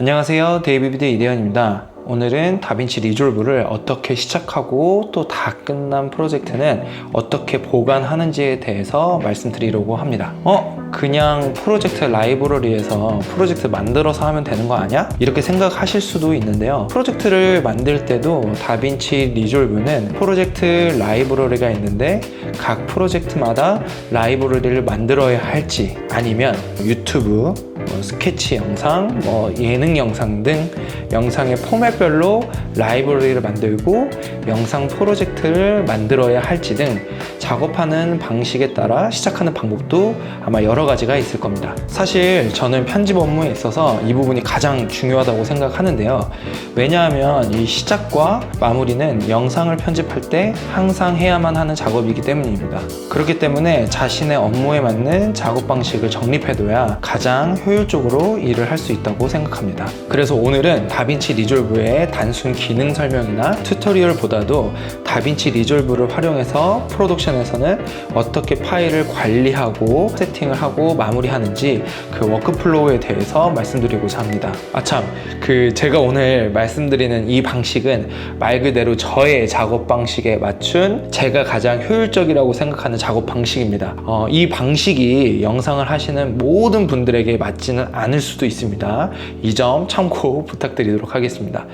안녕하세요. 데이비드 이대현입니다. 오늘은 다빈치 리졸브를 어떻게 시작하고 또 다 끝난 프로젝트는 어떻게 보관하는지에 대해서 말씀드리려고 합니다. 어? 그냥 프로젝트 라이브러리에서 프로젝트 만들어서 하면 되는 거 아니야? 이렇게 생각하실 수도 있는데요. 프로젝트를 만들 때도 다빈치 리졸브는 프로젝트 라이브러리가 있는데 각 프로젝트마다 라이브러리를 만들어야 할지 아니면 유튜브 뭐 스케치 영상, 뭐 예능 영상 등 영상의 포맷별로 라이브러리를 만들고 영상 프로젝트를 만들어야 할지 등 작업하는 방식에 따라 시작하는 방법도 아마 여러 가지가 있을 겁니다. 사실 저는 편집 업무에 있어서 이 부분이 가장 중요하다고 생각하는데요. 왜냐하면 이 시작과 마무리는 영상을 편집할 때 항상 해야만 하는 작업이기 때문입니다. 그렇기 때문에 자신의 업무에 맞는 작업 방식을 정립해둬야 가장 효율적으로 일을 할 수 있다고 생각합니다. 그래서 오늘은 다빈치 리졸브의 단순 기능 설명이나 튜토리얼보다도 다빈치 리졸브를 활용해서 프로덕션에서는 어떻게 파일을 관리하고 세팅을 하고 마무리하는지 그 워크플로우에 대해서 말씀드리고자 합니다. 아참, 그 제가 오늘 말씀드리는 이 방식은 말 그대로 저의 작업 방식에 맞춘 제가 가장 효율적이라고 생각하는 작업 방식입니다. 어, 이 방식이 영상을 하시는 모든 분들에게 맞지는 않을 수도 있습니다. 이 점 참고 부탁드리도록 하겠습니다.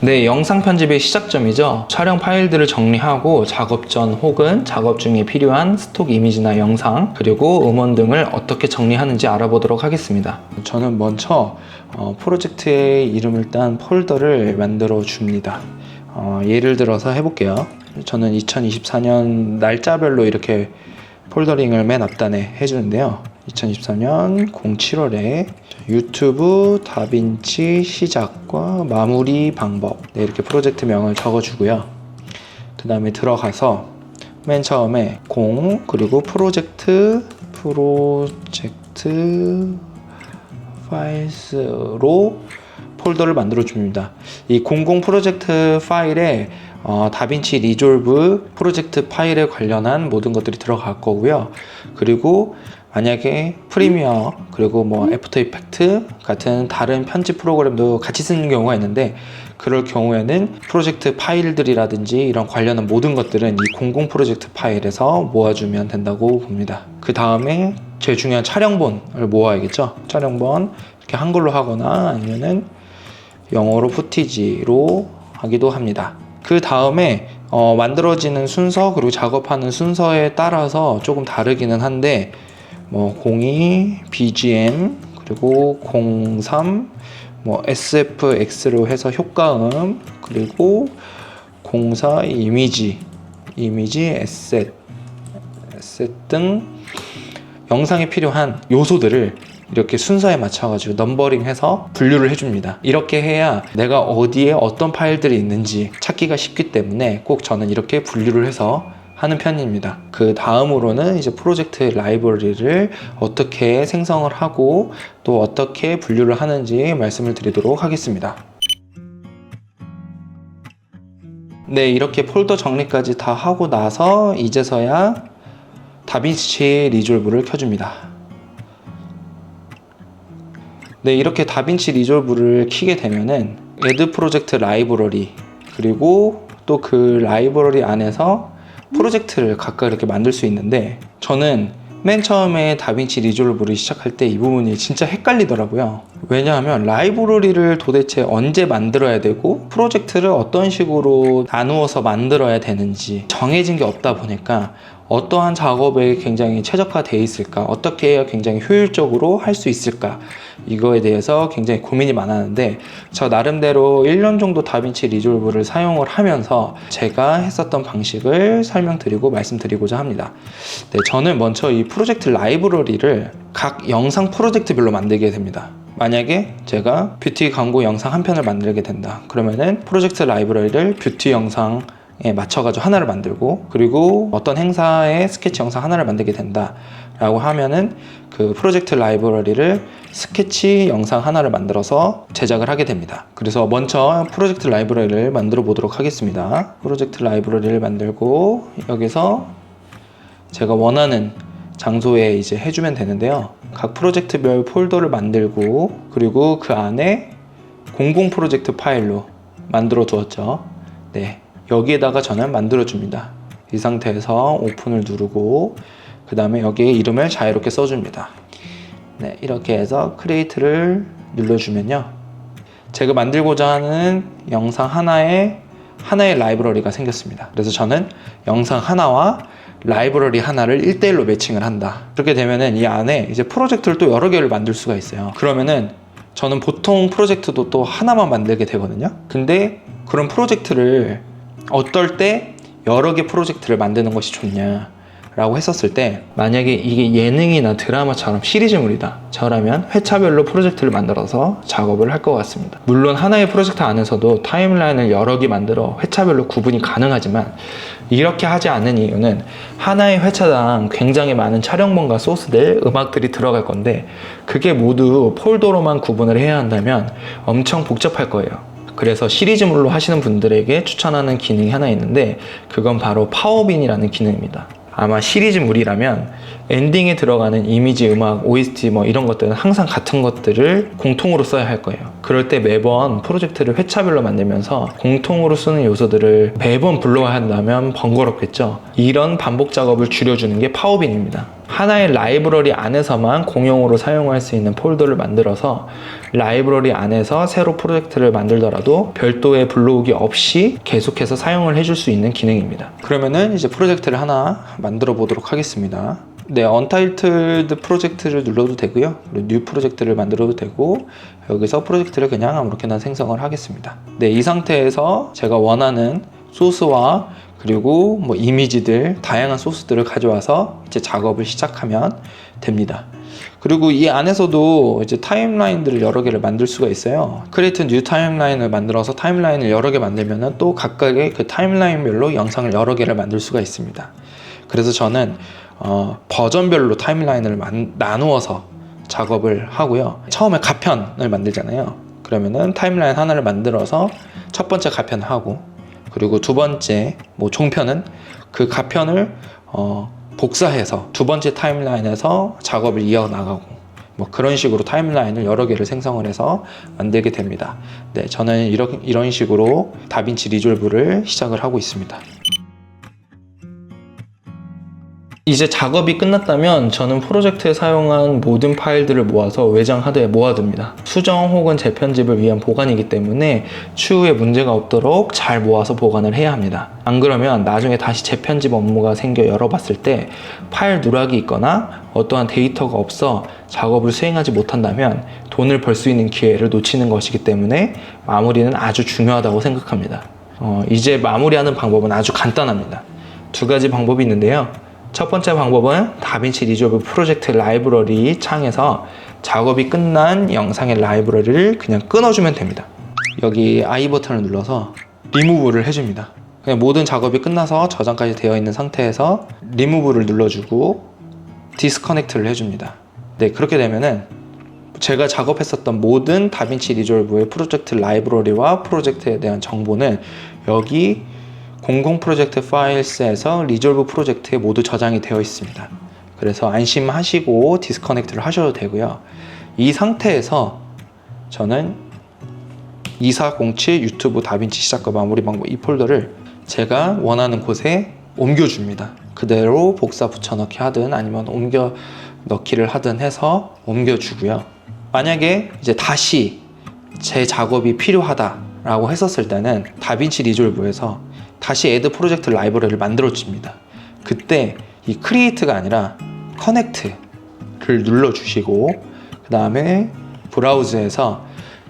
네, 영상 편집의 시작점이죠. 촬영 파일들을 정리하고 작업 전 혹은 작업 중에 필요한 스톡 이미지나 영상, 그리고 음원 등을 어떻게 정리하는지 알아보도록 하겠습니다. 저는 먼저 어, 프로젝트의 이름을 딴 폴더를 만들어 줍니다. 어, 예를 들어서 해볼게요. 저는 2024년 날짜별로 이렇게 폴더링을 맨 앞단에 해주는데요. 2024년 07월에 유튜브 다빈치 시작과 마무리 방법 네, 이렇게 프로젝트명을 적어주고요. 그 다음에 들어가서 맨 처음에 공 그리고 프로젝트 프로젝트 파일스로 폴더를 만들어 줍니다. 이 공공 프로젝트 파일에 어, 다빈치 리졸브 프로젝트 파일에 관련한 모든 것들이 들어갈 거고요. 그리고 만약에 프리미어 그리고 뭐 애프터 이펙트 같은 다른 편집 프로그램도 같이 쓰는 경우가 있는데 그럴 경우에는 프로젝트 파일들이라든지 이런 관련한 모든 것들은 이 공공 프로젝트 파일에서 모아주면 된다고 봅니다. 그 다음에 제일 중요한 촬영본을 모아야겠죠. 촬영본 이렇게 한글로 하거나 아니면은 영어로 푸티지로 하기도 합니다. 그 다음에 어, 만들어지는 순서 그리고 작업하는 순서에 따라서 조금 다르기는 한데 뭐 02, BGM 그리고 03, 뭐 SFX로 해서 효과음 그리고 04 이미지 이미지 에셋 에셋 등 영상에 필요한 요소들을 이렇게 순서에 맞춰가지고 넘버링해서 분류를 해줍니다. 이렇게 해야 내가 어디에 어떤 파일들이 있는지 찾기가 쉽기 때문에 꼭 저는 이렇게 분류를 해서 하는 편입니다. 그 다음으로는 이제 프로젝트 라이브러리를 어떻게 생성을 하고 또 어떻게 분류를 하는지 말씀을 드리도록 하겠습니다. 네, 이렇게 폴더 정리까지 다 하고 나서 이제서야 다빈치 리졸브를 켜줍니다. 네, 이렇게 다빈치 리졸브를 키게 되면은 애드 프로젝트 라이브러리 그리고 또 그 라이브러리 안에서 프로젝트를 각각 이렇게 만들 수 있는데 저는 맨 처음에 다빈치 리졸브를 시작할 때 이 부분이 진짜 헷갈리더라고요. 왜냐하면 라이브러리를 도대체 언제 만들어야 되고 프로젝트를 어떤 식으로 나누어서 만들어야 되는지 정해진 게 없다 보니까 어떠한 작업에 굉장히 최적화되어 있을까 어떻게 해야 굉장히 효율적으로 할 수 있을까 이거에 대해서 굉장히 고민이 많았는데 저 나름대로 1년 정도 다빈치 리졸브를 사용을 하면서 제가 했었던 방식을 설명드리고 말씀드리고자 합니다. 네, 저는 먼저 이 프로젝트 라이브러리를 각 영상 프로젝트별로 만들게 됩니다. 만약에 제가 뷰티 광고 영상 한 편을 만들게 된다. 그러면은 프로젝트 라이브러리를 뷰티 영상 에 맞춰가지고 하나를 만들고 그리고 어떤 행사의 스케치 영상 하나를 만들게 된다 라고 하면은 그 프로젝트 라이브러리를 스케치 영상 하나를 만들어서 제작을 하게 됩니다. 그래서 먼저 프로젝트 라이브러리를 만들어 보도록 하겠습니다. 프로젝트 라이브러리를 만들고 여기서 제가 원하는 장소에 이제 해주면 되는데요. 각 프로젝트별 폴더를 만들고 그리고 그 안에 공공 프로젝트 파일로 만들어 두었죠. 네, 여기에다가 저는 만들어 줍니다. 이 상태에서 오픈을 누르고 그 다음에 여기에 이름을 자유롭게 써줍니다. 네, 이렇게 해서 크리에이트를 눌러주면요. 제가 만들고자 하는 영상 하나에 하나의 라이브러리가 생겼습니다. 그래서 저는 영상 하나와 라이브러리 하나를 1대1로 매칭을 한다. 그렇게 되면은 이 안에 이제 프로젝트를 또 여러 개를 만들 수가 있어요. 그러면은 저는 보통 프로젝트도 또 하나만 만들게 되거든요. 근데 그런 프로젝트를 어떨 때 여러 개 프로젝트를 만드는 것이 좋냐. 라고 했었을 때 만약에 이게 예능이나 드라마처럼 시리즈물이다 저라면 회차별로 프로젝트를 만들어서 작업을 할 것 같습니다 물론 하나의 프로젝트 안에서도 타임라인을 여러 개 만들어 회차별로 구분이 가능하지만 이렇게 하지 않는 이유는 하나의 회차당 굉장히 많은 촬영본과 소스들, 음악들이 들어갈 건데 그게 모두 폴더로만 구분을 해야 한다면 엄청 복잡할 거예요 그래서 시리즈물로 하시는 분들에게 추천하는 기능이 하나 있는데 그건 바로 파워빈이라는 기능입니다. 아마 시리즈물이라면 엔딩에 들어가는 이미지, 음악, OST 뭐 이런 것들은 항상 같은 것들을 공통으로 써야 할 거예요. 그럴 때 매번 프로젝트를 회차별로 만들면서 공통으로 쓰는 요소들을 매번 불러야 한다면 번거롭겠죠. 이런 반복 작업을 줄여주는 게 파워빈입니다. 하나의 라이브러리 안에서만 공용으로 사용할 수 있는 폴더를 만들어서 라이브러리 안에서 새로 프로젝트를 만들더라도 별도의 불러오기 없이 계속해서 사용을 해줄 수 있는 기능입니다. 그러면은 이제 프로젝트를 하나 만들어 보도록 하겠습니다. 네, 언타이틀드 프로젝트를 눌러도 되고요. 뉴 프로젝트를 만들어도 되고 여기서 프로젝트를 그냥 아무렇게나 생성을 하겠습니다. 네, 이 상태에서 제가 원하는 소스와 그리고 뭐 이미지들 다양한 소스들을 가져와서 이제 작업을 시작하면 됩니다. 그리고 이 안에서도 이제 타임라인들을 여러 개를 만들 수가 있어요. 크리에이트 뉴 타임라인을 만들어서 타임라인을 여러 개 만들면은 또 각각의 그 타임라인별로 영상을 여러 개를 만들 수가 있습니다. 그래서 저는 어, 버전별로 타임라인을 만- 나누어서 작업을 하고요. 처음에 가편을 만들잖아요. 그러면은 타임라인 하나를 만들어서 첫 번째 가편을 하고 그리고 두 번째 뭐 종편은 그 가편을 어, 복사해서 두 번째 타임라인에서 작업을 이어 나가고 뭐 그런 식으로 타임라인을 여러 개를 생성을 해서 만들게 됩니다. 네, 저는 이런 이런 식으로 다빈치 리졸브를 시작을 하고 있습니다. 이제 작업이 끝났다면 저는 프로젝트에 사용한 모든 파일들을 모아서 외장 하드에 모아둡니다. 수정 혹은 재편집을 위한 보관이기 때문에 추후에 문제가 없도록 잘 모아서 보관을 해야 합니다. 안 그러면 나중에 다시 재편집 업무가 생겨 열어봤을 때 파일 누락이 있거나 어떠한 데이터가 없어 작업을 수행하지 못한다면 돈을 벌 수 있는 기회를 놓치는 것이기 때문에 마무리는 아주 중요하다고 생각합니다. 어, 이제 마무리하는 방법은 아주 간단합니다. 두 가지 방법이 있는데요. 첫 번째 방법은 다빈치 리졸브 프로젝트 라이브러리 창에서 작업이 끝난 영상의 라이브러리를 그냥 끊어주면 됩니다. 여기 I 버튼을 눌러서 리무브를 해줍니다. 그냥 모든 작업이 끝나서 저장까지 되어 있는 상태에서 리무브를 눌러주고 디스커넥트를 해줍니다. 네, 그렇게 되면은 제가 작업했었던 모든 다빈치 리졸브의 프로젝트 라이브러리와 프로젝트에 대한 정보는 여기 공공 프로젝트 파일스에서 리졸브 프로젝트에 모두 저장이 되어 있습니다. 그래서 안심하시고 디스커넥트를 하셔도 되고요. 이 상태에서 저는 2407 유튜브 다빈치 시작과 마무리 방법 이 폴더를 제가 원하는 곳에 옮겨줍니다. 그대로 복사 붙여넣기 하든 아니면 옮겨 넣기를 하든 해서 옮겨주고요. 만약에 이제 다시 제 작업이 필요하다라고 했었을 때는 다빈치 리졸브에서 다시 애드 프로젝트 라이브러리를 만들어 줍니다. 그때 이 크리에이트가 아니라 커넥트를 눌러 주시고 그 다음에 브라우즈에서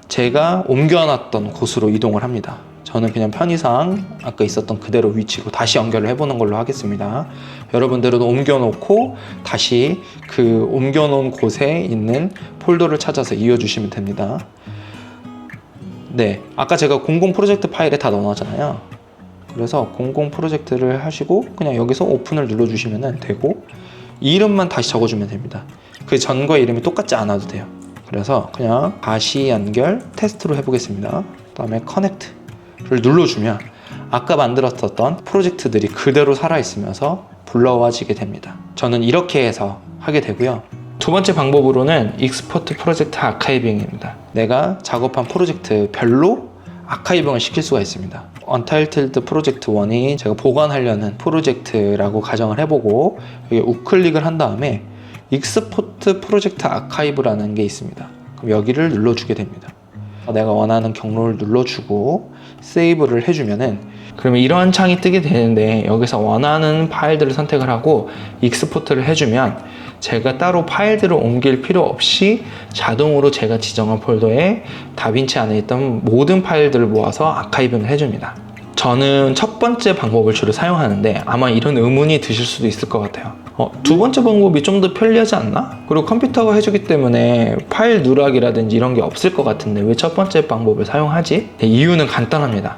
제가 옮겨놨던 곳으로 이동을 합니다. 저는 그냥 편의상 아까 있었던 그대로 위치로 다시 연결을 해보는 걸로 하겠습니다. 여러분들은 옮겨놓고 다시 그 옮겨놓은 곳에 있는 폴더를 찾아서 이어주시면 됩니다. 네, 아까 제가 공공 프로젝트 파일에 다 넣어놨잖아요. 그래서 공공 프로젝트를 하시고 그냥 여기서 오픈을 눌러주시면 되고 이름만 다시 적어주면 됩니다. 그 전과 이름이 똑같지 않아도 돼요. 그래서 그냥 다시 연결 테스트로 해보겠습니다. 그 다음에 커넥트를 눌러주면 아까 만들었었던 프로젝트들이 그대로 살아있으면서 불러와지게 됩니다. 저는 이렇게 해서 하게 되고요. 두 번째 방법으로는 익스포트 프로젝트 아카이빙입니다. 내가 작업한 프로젝트별로 아카이빙을 시킬 수가 있습니다. 언타이틀드 프로젝트 1이 제가 보관하려는 프로젝트라고 가정을 해보고 여기 우클릭을 한 다음에 익스포트 프로젝트 아카이브라는 게 있습니다. 그럼 여기를 눌러주게 됩니다. 내가 원하는 경로를 눌러주고 세이브를 해주면은 그러면 이러한 창이 뜨게 되는데 여기서 원하는 파일들을 선택을 하고 익스포트를 해주면 제가 따로 파일들을 옮길 필요 없이 자동으로 제가 지정한 폴더에 다빈치 안에 있던 모든 파일들을 모아서 아카이빙을 해줍니다. 저는 첫 번째 방법을 주로 사용하는데 아마 이런 의문이 드실 수도 있을 것 같아요. 어, 두 번째 방법이 좀 더 편리하지 않나? 그리고 컴퓨터가 해주기 때문에 파일 누락이라든지 이런 게 없을 것 같은데 왜 첫 번째 방법을 사용하지? 네, 이유는 간단합니다.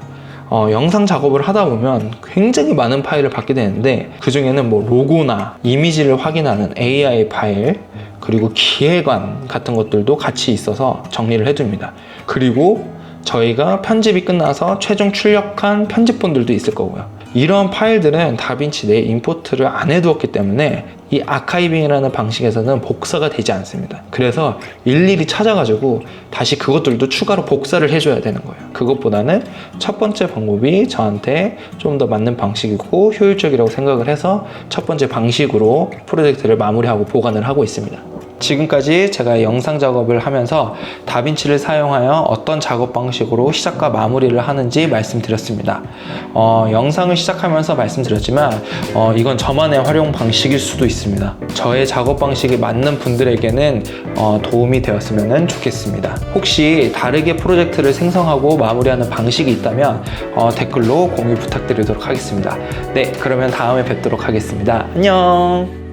어, 영상 작업을 하다 보면 굉장히 많은 파일을 받게 되는데 그 중에는 뭐 로고나 이미지를 확인하는 AI 파일 그리고 기획안 같은 것들도 같이 있어서 정리를 해둡니다. 그리고 저희가 편집이 끝나서 최종 출력한 편집본들도 있을 거고요. 이런 파일들은 다빈치 내에 임포트를 안 해두었기 때문에 이 아카이빙이라는 방식에서는 복사가 되지 않습니다. 그래서 일일이 찾아가지고 다시 그것들도 추가로 복사를 해줘야 되는 거예요. 그것보다는 첫 번째 방법이 저한테 좀 더 맞는 방식이고 효율적이라고 생각을 해서 첫 번째 방식으로 프로젝트를 마무리하고 보관을 하고 있습니다. 지금까지 제가 영상 작업을 하면서 다빈치를 사용하여 어떤 작업 방식으로 시작과 마무리를 하는지 말씀드렸습니다. 어, 영상을 시작하면서 말씀드렸지만 어, 이건 저만의 활용 방식일 수도 있습니다. 저의 작업 방식이 맞는 분들에게는 어, 도움이 되었으면 좋겠습니다. 혹시 다르게 프로젝트를 생성하고 마무리하는 방식이 있다면 어, 댓글로 공유 부탁드리도록 하겠습니다. 네, 그러면 다음에 뵙도록 하겠습니다. 안녕!